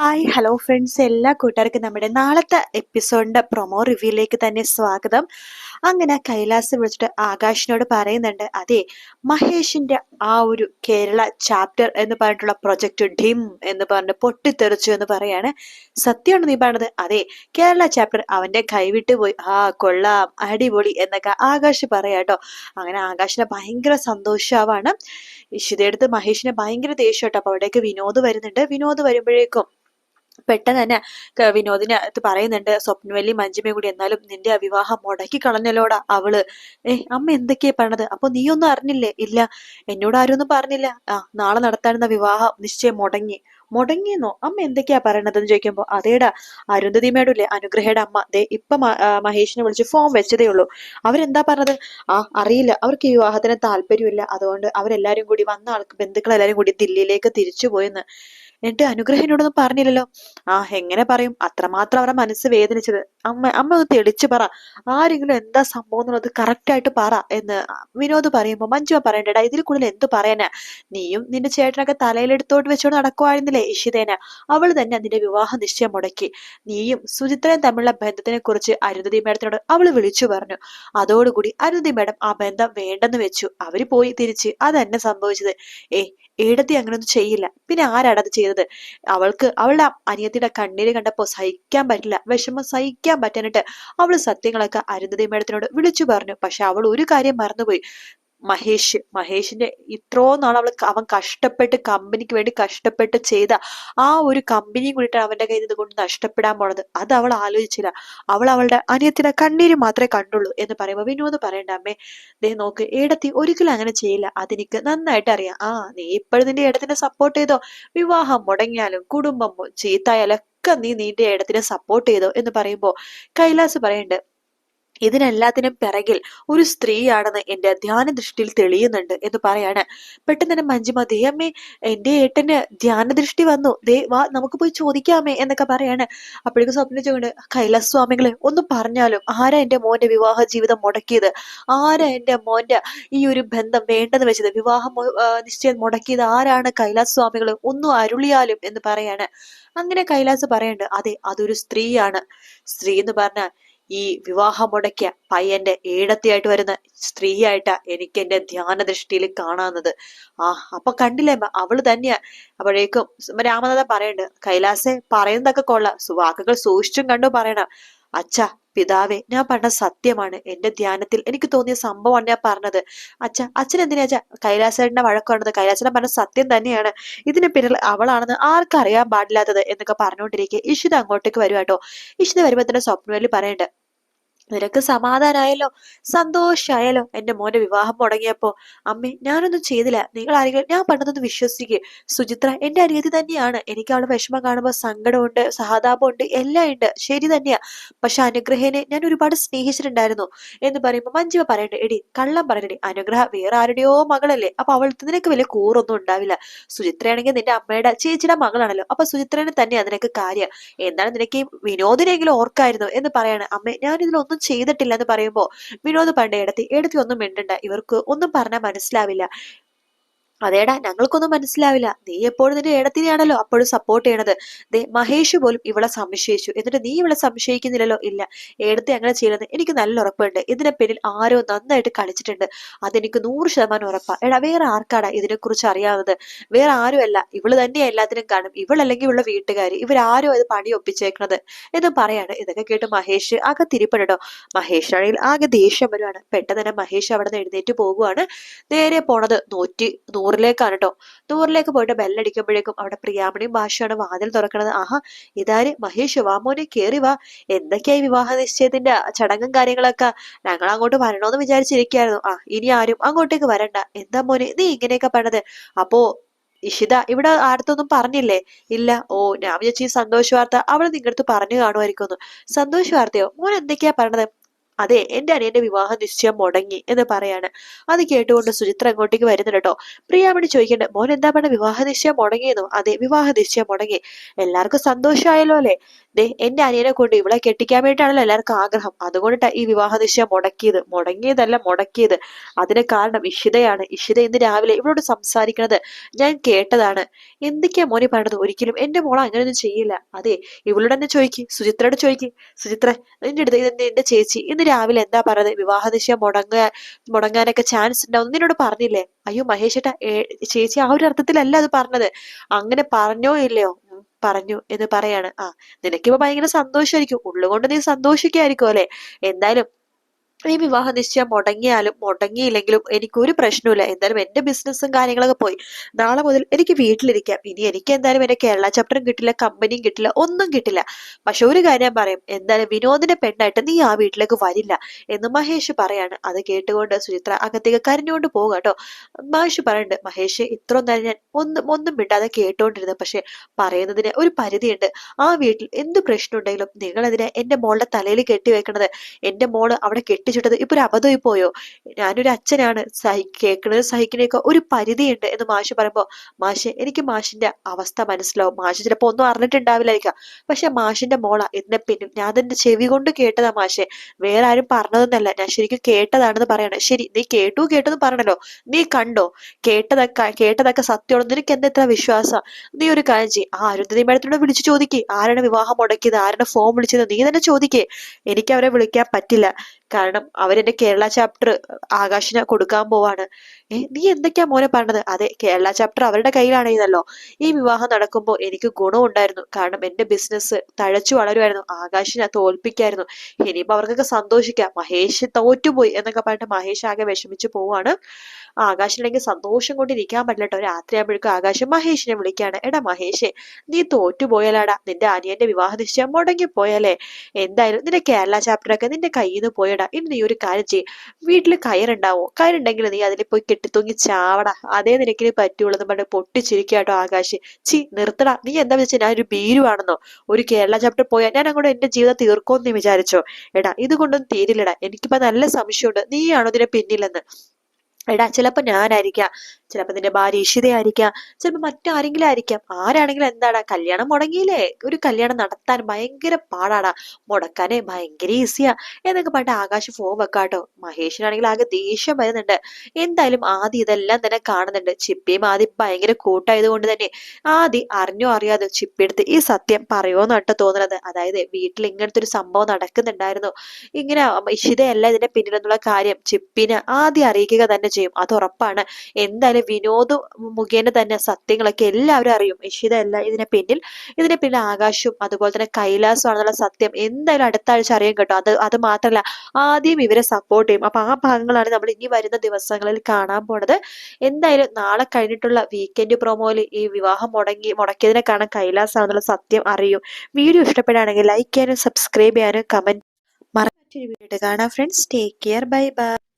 Hi hello friends. എല്ലാ കൂട്ടുകാർക്കും നമ്മുടെ നാളത്തെ എപ്പിസോഡിന്റെ പ്രൊമോ റിവ്യൂയിലേക്ക് തന്നെ സ്വാഗതം. അങ്ങനെ കൈലാസ് വിളിച്ചിട്ട് ആകാശിനോട് പറയുന്നുണ്ട് അതെ മഹേഷിന്റെ ആ ഒരു കേരള ചാപ്റ്റർ എന്ന് പറഞ്ഞിട്ടുള്ള പ്രൊജക്റ്റ് ഡിം എന്ന് പറഞ്ഞ് പൊട്ടിത്തെറിച്ചു എന്ന് പറയാണ്. സത്യമാണ് നീ പറഞ്ഞത്? അതെ കേരള ചാപ്റ്റർ അവന്റെ കൈവിട്ട് പോയി. ആ കൊള്ളാം അടിപൊളി എന്നൊക്കെ ആകാശ് പറയാട്ടോ അങ്ങനെ ആകാശിനെ ഭയങ്കര സന്തോഷമാവാണ് ഇഷിതയെടുത്ത് മഹേഷിനെ ഭയങ്കര ദേഷ്യം കേട്ടോ അപ്പൊ അവിടേക്ക് വിനോദ് വരുന്നുണ്ട്. വിനോദ് വരുമ്പോഴേക്കും പെട്ടെന്ന് തന്നെ വിനോദിനെ അത് പറയുന്നുണ്ട് സ്വപ്നവല്ലി മഞ്ജുമയും കൂടി എന്നാലും നിന്റെ ആ വിവാഹം മുടക്കി കളഞ്ഞല്ലോടാ അവൾ. ഏ അമ്മ എന്തൊക്കെയാ പറഞ്ഞത് അപ്പൊ നീയൊന്നും അറിഞ്ഞില്ലേ? ഇല്ല എന്നോട് ആരും ഒന്നും പറഞ്ഞില്ല. ആ നാളെ നടത്താനുന്ന വിവാഹം നിശ്ചയം മുടങ്ങി. മുടങ്ങിയെന്നോ? അമ്മ എന്തൊക്കെയാ പറയണതെന്ന് ചോദിക്കുമ്പോ അതേടാ അരുന്ധതി ഇല്ലേ അനുഗ്രഹയുടെ അമ്മ. ദേ ഇപ്പൊ മഹേഷിനെ വിളിച്ച് ഫോം വെച്ചതേ ഉള്ളൂ. അവരെന്താ പറഞ്ഞത്? ആ അറിയില്ല അവർക്ക് വിവാഹത്തിന് താല്പര്യമില്ല. അതുകൊണ്ട് അവരെല്ലാരും കൂടി വന്ന ആൾക്ക് ബന്ധുക്കളെല്ലാരും കൂടി ദില്ലിയിലേക്ക് തിരിച്ചു പോയെന്ന്. എന്നിട്ട് അനുഗ്രഹിനോടൊന്നും പറഞ്ഞില്ലല്ലോ. ആ എങ്ങനെ പറയും? അത്രമാത്രം അവരുടെ മനസ്സ് വേദനിച്ചത്. അമ്മ അമ്മ ഒന്ന് തെളിച്ചു പറ. ആരെങ്കിലും എന്താ സംഭവം എന്നുള്ളത് കറക്റ്റ് ആയിട്ട് പറ എന്ന് വിനോദ് പറയുമ്പോ മഞ്ജുവ പറയണ്ടേടാ ഇതിൽ കൂടുതൽ എന്ത് പറയാനാ? നീയും നിന്റെ ചേട്ടനൊക്കെ തലയിലെടുത്തോട്ട് വെച്ചോണ്ട് നടക്കുവായിരുന്നില്ലേ ഇഷിതേന? അവൾ തന്നെ നിന്റെ വിവാഹ നിശ്ചയം മുടക്കി. നീയും സുചിത്രയും തമ്മിലുള്ള ബന്ധത്തിനെ കുറിച്ച് അരുന്ധതി മേഡത്തിനോട് അവൾ വിളിച്ചു പറഞ്ഞു. അതോടുകൂടി അരുന്ധതി മേഡം ആ ബന്ധം വേണ്ടെന്ന് വെച്ചു. അവർ പോയി തിരിച്ച്. അതന്നെ സംഭവിച്ചത്. ഏ ഏടത്തി അങ്ങനൊന്നും ചെയ്യില്ല. പിന്നെ ആരാടത് അത് ചെയ്തത്. അവൾക്ക് അവളുടെ അനിയത്തിയുടെ കണ്ണീര് കണ്ടപ്പോൾ സഹിക്കാൻ പറ്റില്ല. വിഷമം സഹിക്കാൻ പറ്റാനിട്ട് അവൾ സത്യങ്ങളൊക്കെ അരുന്ധതി മേഡത്തിനോട് വിളിച്ചു പറഞ്ഞു. പക്ഷെ അവൾ ഒരു കാര്യം മറന്നുപോയി. മഹേഷ് മഹേഷിന്റെ ഇത്രോ നാൾ അവൾ അവൻ കഷ്ടപ്പെട്ട് കമ്പനിക്ക് വേണ്ടി കഷ്ടപ്പെട്ട് ചെയ്ത ആ ഒരു കമ്പനിയും കൂടിയിട്ട് അവന്റെ കയ്യിൽ നിന്ന് കൊണ്ട് നഷ്ടപ്പെടാൻ പോണത്. അത് അവൾ ആലോചിച്ചില്ല. അവൾ അവളുടെ അനിയത്തിന്റെ കണ്ണീര് മാത്രമേ കണ്ടുള്ളൂ എന്ന് പറയുമ്പോൾ വിനോദ് പറയണ്ട അമ്മേ ദേ നോക്ക് ഏടത്തി ഒരിക്കലും അങ്ങനെ ചെയ്യില്ല. അതെനിക്ക് നന്നായിട്ട് അറിയാം. ആ നീ ഇപ്പോഴും നിന്റെ ഏടത്തിനെ സപ്പോർട്ട് ചെയ്തോ? വിവാഹം മുടങ്ങിയാലും കുടുംബം ചീത്തായാലും ഒക്കെ നീ നിന്റെ ഏടത്തിനെ സപ്പോർട്ട് ചെയ്തോ? എന്ന് പറയുമ്പോ കൈലാസ് പറയുന്നുണ്ട് ഇതിനെല്ലാത്തിനും പിറകിൽ ഒരു സ്ത്രീയാണെന്ന് എന്റെ ധ്യാന ദൃഷ്ടിയിൽ തെളിയുന്നുണ്ട് എന്ന് പറയാണ്. പെട്ടെന്ന് തന്നെ മഞ്ജുമ ദേഹമ്മേ എന്റെ ഏട്ടന് ധ്യാന ദൃഷ്ടി വന്നു. ദേ വാ നമുക്ക് പോയി ചോദിക്കാമേ എന്നൊക്കെ പറയാണ്. അപ്പോഴേക്കും സ്വപ്ന കൈലാസ്വാമികളെ കൈലാസ് സ്വാമികളെ ഒന്ന് പറഞ്ഞാലും ആരാ എന്റെ മോന്റെ വിവാഹ ജീവിതം മുടക്കിയത്? ആരാ എന്റെ മോന്റെ ഈ ഒരു ബന്ധം വേണ്ടെന്ന് വെച്ചത്? വിവാഹം നിശ്ചയം മുടക്കിയത് ആരാണ് കൈലാസ് സ്വാമികൾ ഒന്നും അരുളിയാലും എന്ന് പറയാണ്. അങ്ങനെ കൈലാസ് പറയണ്ട് അതെ അതൊരു സ്ത്രീയാണ്. സ്ത്രീ എന്ന് പറഞ്ഞാൽ ഈ വിവാഹം മുടക്കിയ പയ്യന്റെ ഏടത്തിയായിട്ട് വരുന്ന സ്ത്രീയായിട്ടാ എനിക്ക് എന്റെ ധ്യാന ദൃഷ്ടിയിൽ കാണാവുന്നത്. ആ അപ്പൊ കണ്ടില്ലേ? അവൾ തന്നെയാ. അപ്പോഴേക്കും രാമനാഥൻ പറയണ്ട് കൈലാസെ പറയുന്നതൊക്കെ കൊള്ളാം. വാക്കുകൾ സൂക്ഷിച്ചും കണ്ടു പറയണം. അച്ഛ പിതാവേ ഞാൻ പറഞ്ഞ സത്യമാണ്. എന്റെ ധ്യാനത്തിൽ എനിക്ക് തോന്നിയ സംഭവമാണ് ഞാൻ പറഞ്ഞത്. അച്ഛ അച്ഛൻ എന്തിനാ അച്ഛ? കൈലാസേട്ടന്റെ വഴക്കാണത് കൈലാസേട്ടൻ പറഞ്ഞ സത്യം തന്നെയാണ്. ഇതിന് പിന്നിൽ അവളാണെന്ന് ആർക്കറിയാൻ പാടില്ലാത്തത് എന്നൊക്കെ പറഞ്ഞുകൊണ്ടിരിക്കെ. ഇഷിത അങ്ങോട്ടേക്ക് വരുവാട്ടോ ഇഷിത വരുമ്പോ തന്നെ സ്വപ്നവേലി പറയണ്ട്. നിനക്ക് സമാധാനായല്ലോ? സന്തോഷായല്ലോ? എന്റെ മോന്റെ വിവാഹം മുടങ്ങിയപ്പോ അമ്മേ ഞാനൊന്നും ചെയ്തില്ല. നിങ്ങൾ ആരെങ്കിലും ഞാൻ പണ്ടതൊന്ന് വിശ്വസിക്കുക സുചിത്ര എന്റെ അനിയത്തി തന്നെയാണ്. എനിക്ക് അവളുടെ വിഷമം കാണുമ്പോൾ സങ്കടമുണ്ട് സഹതാപമുണ്ട് എല്ലാം ഉണ്ട്. ശരി തന്നെയാ. പക്ഷെ അനുഗ്രഹനെ ഞാൻ ഒരുപാട് സ്നേഹിച്ചിട്ടുണ്ടായിരുന്നു. എന്ന് പറയുമ്പോൾ മഞ്ജുവ പറയണ്ട എടി കള്ളം പറയണടി. അനുഗ്രഹ വേറെ ആരുടെയോ മകളല്ലേ. അപ്പൊ അവൾക്ക് നിനക്ക് വലിയ കൂറൊന്നും ഉണ്ടാവില്ല. സുചിത്രയാണെങ്കിൽ നിന്റെ അമ്മയുടെ ചേച്ചിയുടെ മകളാണല്ലോ. അപ്പൊ സുചിത്രനെ തന്നെയാ നിനക്ക് കാര്യം. എന്താണ് നിനക്ക് ഈ വിനോദിനെങ്കിലും ഓർക്കായിരുന്നു? എന്ന് പറയാണ്. അമ്മേ ഞാൻ ഇതിലൊന്നും ചെയ്തിട്ടില്ല എന്ന് പറയുമ്പോൾ വിനോദ് പണ്ട് എടുത്തി എടുത്തി ഒന്നും മിണ്ടണ്ട. ഇവർക്ക് ഒന്നും പറഞ്ഞാൽ മനസ്സിലാവില്ല. അതേടാ ഞങ്ങൾക്കൊന്നും മനസ്സിലാവില്ല. നീ എപ്പോഴും നിന്റെ ഏടത്തിനെയാണല്ലോ അപ്പോഴും സപ്പോർട്ട് ചെയ്യണത്. ദേ മഹേഷ് പോലും ഇവളെ സംശയിച്ചു. എന്നിട്ട് നീ ഇവളെ സംശയിക്കുന്നില്ലല്ലോ? ഇല്ല. ഏടത്തെ അങ്ങനെ ചെയ്യുന്നത് എനിക്ക് നല്ല ഉറപ്പുണ്ട്. ഇതിനെ പിന്നിൽ ആരോ നന്നായിട്ട് കളിച്ചിട്ടുണ്ട്. അതെനിക്ക് നൂറ് ശതമാനം ഉറപ്പാ. എടാ വേറെ ആർക്കാടാ ഇതിനെക്കുറിച്ച് അറിയാവുന്നത്? വേറെ ആരുമല്ല ഇവൾ തന്നെയാ എല്ലാത്തിനും കാണും ഇവളല്ലെങ്കിൽ ഇവളുടെ വീട്ടുകാർ ഇവരാരോ ഇത് പണി ഒപ്പിച്ചേക്കണത്? എന്ന് പറയാണ്. ഇതൊക്കെ കേട്ട് മഹേഷ് ആകെ തിരിപ്പെടട്ടോ മഹേഷ് ആണെങ്കിൽ ആകെ ദേഷ്യം വരുവാണ്. പെട്ടെന്ന് തന്നെ മഹേഷ് അവിടെ നിന്ന് എഴുന്നേറ്റ് പോകുവാണ് നേരെ പോണത് നൂറ്റി നൂറിലേക്കാണ് കേട്ടോ നൂറിലേക്ക് പോയിട്ട് ബെല്ലടിക്കുമ്പോഴേക്കും അവിടെ പ്രിയാമണിയും ഭാഷയാണ് വാതിൽ തുറക്കണത്. ആഹാ ഇതാര്? മഹേഷ് വാമോനെ കേറി വാ. എന്തൊക്കെയായി വിവാഹ നിശ്ചയത്തിന്റെ ചടങ്ങും കാര്യങ്ങളൊക്കെ? ഞങ്ങൾ അങ്ങോട്ട് വരണോന്ന് വിചാരിച്ചിരിക്കായിരുന്നു ആ ഇനി ആരും അങ്ങോട്ടേക്ക് വരണ്ട. എന്താ മോനെ നീ ഇങ്ങനെയൊക്കെ പറഞ്ഞത് അപ്പോ ഇഷിത ഇവിടെ ആരത്തൊന്നും പറഞ്ഞില്ലേ? ഇല്ല. ഓ ഞാൻ വിചാരിച്ചു ഈ സന്തോഷ വാർത്ത അവൾ നിങ്ങളുടെ പറഞ്ഞു കാണുമായിരിക്കുന്നു സന്തോഷ വാർത്തയോ? മോൻ എന്തൊക്കെയാ പറഞ്ഞത്? അതെ എന്റെ അനിയന്റെ വിവാഹ നിശ്ചയം മുടങ്ങി എന്ന് പറയാണ്. അത് കേട്ടുകൊണ്ട് സുചിത്ര അങ്ങോട്ടേക്ക് വരുന്നുണ്ട് കേട്ടോ. പ്രിയാമണി ചോദിക്കേണ്ടത് മോൻ എന്താ പറഞ്ഞ വിവാഹ നിശ്ചയം മുടങ്ങിയെന്നു? അതെ വിവാഹ നിശ്ചയം മുടങ്ങി. എല്ലാവർക്കും സന്തോഷമായല്ലോ അല്ലേ? ദേ എന്റെ അനിയനെ കൊണ്ട് ഇവളെ കെട്ടിക്കാൻ വേണ്ടിയിട്ടാണല്ലോ എല്ലാവർക്കും ആഗ്രഹം. അതുകൊണ്ടിട്ടാ ഈ വിവാഹ നിശ്ചയം മുടക്കിയത്. മുടങ്ങിയതല്ല മുടക്കിയത്. അതിന് കാരണം ഇഷിതയാണ്. ഇഷിത ഇന്ന് രാവിലെ ഇവളോട് സംസാരിക്കണത് ഞാൻ കേട്ടതാണ്. എന്തൊക്കെയാ മോനെ പറഞ്ഞത്? ഒരിക്കലും എന്റെ മോളെ അങ്ങനെയൊന്നും ചെയ്യില്ല. അതെ ഇവളോട് തന്നെ ചോദിക്കും. സുചിത്രയോട് ചോദിക്കും. സുചിത്ര നിന്റെ അടുത്ത് എന്റെ ചേച്ചി? ഇന്ന് രാവിലെ എന്താ പറയുന്നത്? വിവാഹ നിശ്ചയം മുടങ്ങാൻ മുടങ്ങാനൊക്കെ ചാൻസ് ഉണ്ടാവും നിന്നോട് പറഞ്ഞില്ലേ? അയ്യോ മഹേഷേട്ട ചേച്ചി ആ ഒരു അർത്ഥത്തിലല്ല അത് പറഞ്ഞത്. അങ്ങനെ പറഞ്ഞോ ഇല്ലയോ? പറഞ്ഞു എന്ന് പറയാണ്. ആ നിനക്കിപ്പോ ഭയങ്കര സന്തോഷമായിരിക്കും ഉള്ളുകൊണ്ട് നീ സന്തോഷിക്കായിരിക്കും അല്ലെ? എന്തായാലും ഈ വിവാഹ നിശ്ചയം മുടങ്ങിയാലും മുടങ്ങിയില്ലെങ്കിലും എനിക്ക് ഒരു പ്രശ്നമില്ല എന്തായാലും എന്റെ ബിസിനസ്സും കാര്യങ്ങളൊക്കെ പോയി. നാളെ മുതൽ എനിക്ക് വീട്ടിലിരിക്കാം. ഇനി എനിക്ക് എന്തായാലും എന്റെ കേരള ചാപ്റ്ററും കിട്ടില്ല കമ്പനിയും കിട്ടില്ല ഒന്നും കിട്ടില്ല. പക്ഷെ ഒരു കാര്യം പറയും. എന്തായാലും വിനോദിന്റെ പെണ്ണായിട്ട് നീ ആ വീട്ടിലേക്ക് വരില്ല എന്ന് മഹേഷ് പറയാണ്. അത് കേട്ടുകൊണ്ട് സുചിത്ര അകത്തേക്ക് കരഞ്ഞുകൊണ്ട് പോകുക കേട്ടോ. മഹേഷ് പറയുന്നുണ്ട് മഹേഷ് ഇത്ര നേരം ഞാൻ ഒന്നും ഒന്നും മിണ്ടാതെ കേട്ടോണ്ടിരുന്നത് പക്ഷെ പറയുന്നതിന് ഒരു പരിധിയുണ്ട്. ആ വീട്ടിൽ എന്ത് പ്രശ്നം ഉണ്ടെങ്കിലും നിങ്ങൾ എന്റെ മോളുടെ തലയിൽ കെട്ടി വെക്കണത് എന്റെ മോൾ അവിടെ കെട്ടിച്ചിട്ടത് ഇപ്പൊ ഒരു അബദ്ധമായി പോയോ? ഞാനൊരു അച്ഛനാണ്. സഹി കേൾക്കുന്നത് സഹിക്കണേക്ക് ഒരു പരിധിയുണ്ട് എന്ന് മാഷ് പറയുമ്പോ മാഷെ എനിക്ക് മാഷിന്റെ അവസ്ഥ മനസ്സിലാവും. മാഷ് ചിലപ്പോ ഒന്നും അറിഞ്ഞിട്ടുണ്ടാവില്ലായിരിക്കാം. പക്ഷെ മാഷിന്റെ മോള. എന്നെ പിന്നെ ഞാൻ അതിന്റെ ചെവി കൊണ്ട് കേട്ടതാ മാഷെ. വേറെ ആരും പറഞ്ഞതൊന്നല്ല. ഞാൻ ശരിക്കും കേട്ടതാണെന്ന് പറയണം. ശരി നീ കേട്ടു കേട്ടെന്ന് പറയണല്ലോ നീ കണ്ടോ? കേട്ടതൊക്കെ കേട്ടതൊക്കെ സത്യമാണ്? നിനക്ക് എന്താ ഇത്ര വിശ്വാസം? നീ ഒരു കാര്യം ചെയ്യും. ആ അരുന്ധതി മേഡത്തിനോട് വിളിച്ചു ചോദിക്കേ. ആരാണ് വിവാഹം മുടക്കിയത്? ആരാണ് ഫോം വിളിച്ചത്? നീ തന്നെ ചോദിക്കേ. എനിക്ക് അവരെ വിളിക്കാൻ പറ്റില്ല. കാരണം അവരെന്റെ കേരള ചാപ്റ്റർ ആകാശിന് കൊടുക്കാൻ പോവാണ്. ഏ നീ എന്തൊക്കെയാ മോനെ പറഞ്ഞത്? അതെ കേരള ചാപ്റ്റർ അവരുടെ കയ്യിലാണെന്നല്ലോ. ഈ വിവാഹം നടക്കുമ്പോൾ എനിക്ക് ഗുണമുണ്ടായിരുന്നു കാരണം എന്റെ ബിസിനസ് തഴച്ചു വളരുമായിരുന്നു ആകാശിനെ തോൽപ്പിക്കായിരുന്നു. ഇനിയിപ്പോ അവർക്കൊക്കെ സന്തോഷിക്കാം. മഹേഷ് തോറ്റുപോയി എന്നൊക്കെ പറഞ്ഞിട്ട് മഹേഷ് ആകെ വിഷമിച്ചു പോവാണ്. ആകാശിനെങ്കിൽ സന്തോഷം കൊണ്ടിരിക്കാൻ പറ്റില്ല കേട്ടോ. രാത്രിയാകുമ്പോഴേക്കും ആകാശം മഹേഷിനെ വിളിക്കുകയാണ് എടാ മഹേഷേ നീ തോറ്റുപോയാലാടാ. നിന്റെ അനിയന്റെ വിവാഹ നിശ്ചയം പോയാലേ എന്തായാലും നിന്റെ കേരള ചാപ്റ്ററൊക്കെ നിന്റെ കയ്യിൽ നിന്ന് പോയടാ ഇനി നീ ഒരു കാര്യം ചെയ്യും. വീട്ടിൽ കയറുണ്ടാവോ? കയറുണ്ടെങ്കിൽ നീ അതിൽ പോയി കെട്ടിത്തൂങ്ങി ചാവടാ. അതേ നിനക്കിന് പറ്റുള്ളൂ എന്ന് പറഞ്ഞ് പൊട്ടിച്ചിരിക്കാട്ടോ ആകാശ്. ചി നിർത്തടാ. നീ എന്താ വെച്ചാൽ ഞാൻ ഒരു ഭീരുവാണെന്നോ? ഒരു കേരള ചാപ്റ്റർ പോയാൽ ഞാൻ അങ്ങോട്ട് എന്റെ ജീവിതം തീർക്കുമെന്ന് നീ വിചാരിച്ചോ? എടാ ഇതുകൊണ്ടൊന്നും തീരില്ലടാ. എനിക്കിപ്പോ നല്ല സംശയമുണ്ട്. നീയാണോ ഇതിനെ പിന്നിലെന്ന്? എടാ ചിലപ്പോ ഞാനായിരിക്കാം. ചിലപ്പോ നിന്റെ ഭാര്യ ഇഷിതയായിരിക്കാം ചിലപ്പോൾ മറ്റാരെങ്കിലും ആയിരിക്കാം. ആരാണെങ്കിലും എന്താടാ കല്യാണം മുടങ്ങിയില്ലേ? ഒരു കല്യാണം നടത്താൻ ഭയങ്കര പാടാടാ മുടക്കാനേ ഭയങ്കര ഈസിയാ എന്നൊക്കെ പറഞ്ഞിട്ട് ആകാശ് ഫോൺ വെക്കാട്ടോ മഹേഷിനാണെങ്കിൽ ആകെ ദേഷ്യം വരുന്നുണ്ട്. എന്തായാലും ആദി ഇതെല്ലാം തന്നെ കാണുന്നുണ്ട്. ചിപ്പിയും ആദ്യം ഭയങ്കര കൂട്ടായത് കൊണ്ട് തന്നെ ആദി അറിഞ്ഞോ അറിയാതെ ചിപ്പിയെടുത്ത് ഈ സത്യം പറയുമോന്നാട്ടോ തോന്നുന്നത് അതായത് വീട്ടിൽ ഇങ്ങനത്തെ ഒരു സംഭവം നടക്കുന്നുണ്ടായിരുന്നു. ഇങ്ങനെ ഇഷിതയല്ല ഇതിന്റെ പിന്നിലെന്നുള്ള കാര്യം ചിപ്പിനെ ആദ്യം അറിയിക്കുക തന്നെ ചെയ്യും. അത് ഉറപ്പാണ്. എന്തായാലും വിനോദ് മുഖേന തന്നെ സത്യങ്ങളൊക്കെ എല്ലാവരും അറിയും. ഇഷിത അല്ല ഇതിനെ പിന്നിൽ ഇതിനെ പിന്നിൽ ആകാശും അതുപോലെ തന്നെ കൈലാസം ആണെന്നുള്ള സത്യം എന്തായാലും അടുത്ത ആഴ്ച അറിയാൻ കേട്ടോ. അത് അത് മാത്രമല്ല ആദ്യം ഇവരെ സപ്പോർട്ട് ചെയ്യും. അപ്പൊ ആ ഭാഗങ്ങളാണ് നമ്മൾ ഇനി വരുന്ന ദിവസങ്ങളിൽ കാണാൻ പോണത്. എന്തായാലും നാളെ കഴിഞ്ഞിട്ടുള്ള വീക്കെൻഡ് പ്രൊമോയിൽ ഈ വിവാഹം മുടങ്ങി മുടക്കിയതിനെ കാണാൻ കൈലാസം ആണെന്നുള്ള സത്യം അറിയും. വീഡിയോ ഇഷ്ടപ്പെടുകയാണെങ്കിൽ ലൈക്ക് ചെയ്യാനും സബ്സ്ക്രൈബ് ചെയ്യാനും കമന്റ് മറന്നു വീഡിയോ കാണാം friends take care bye bye